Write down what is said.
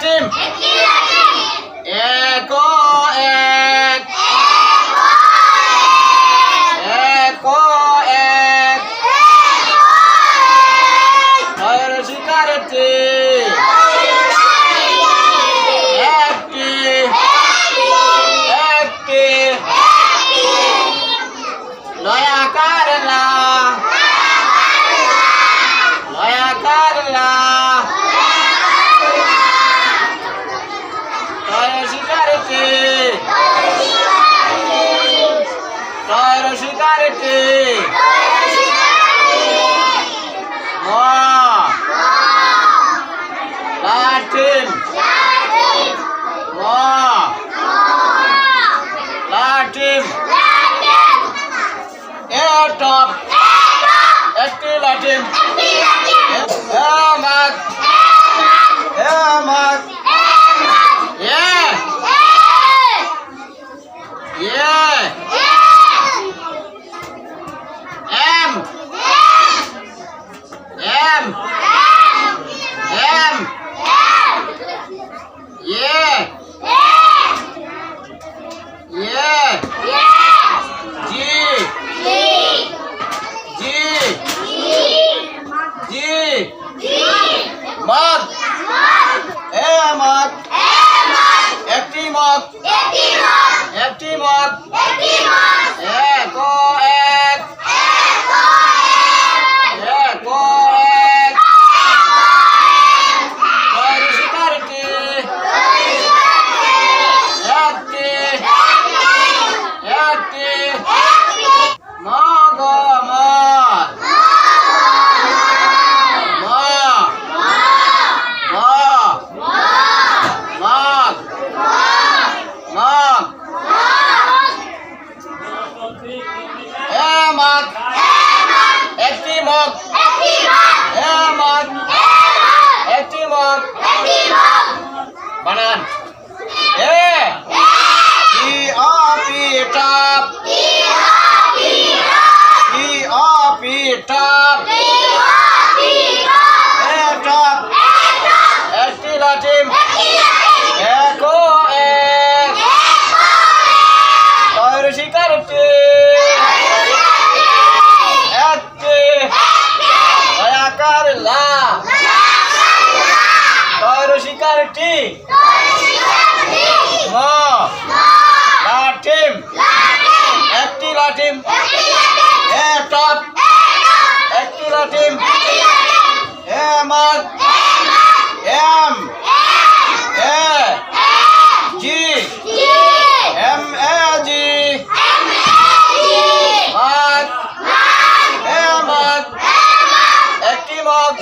team. সিনারেটে লাঠিন লাঠিন top একটি লাঠিন হ্যাঁ মাছ হ্যাঁ মাছ Yeah. একটি মত একটি মত একটি মত মত। মত। বানান। লাটিম এ টপ। একটি লাটিম এ মাছ M. A G. M A জি। মাছ এ মাছ একটি মাছ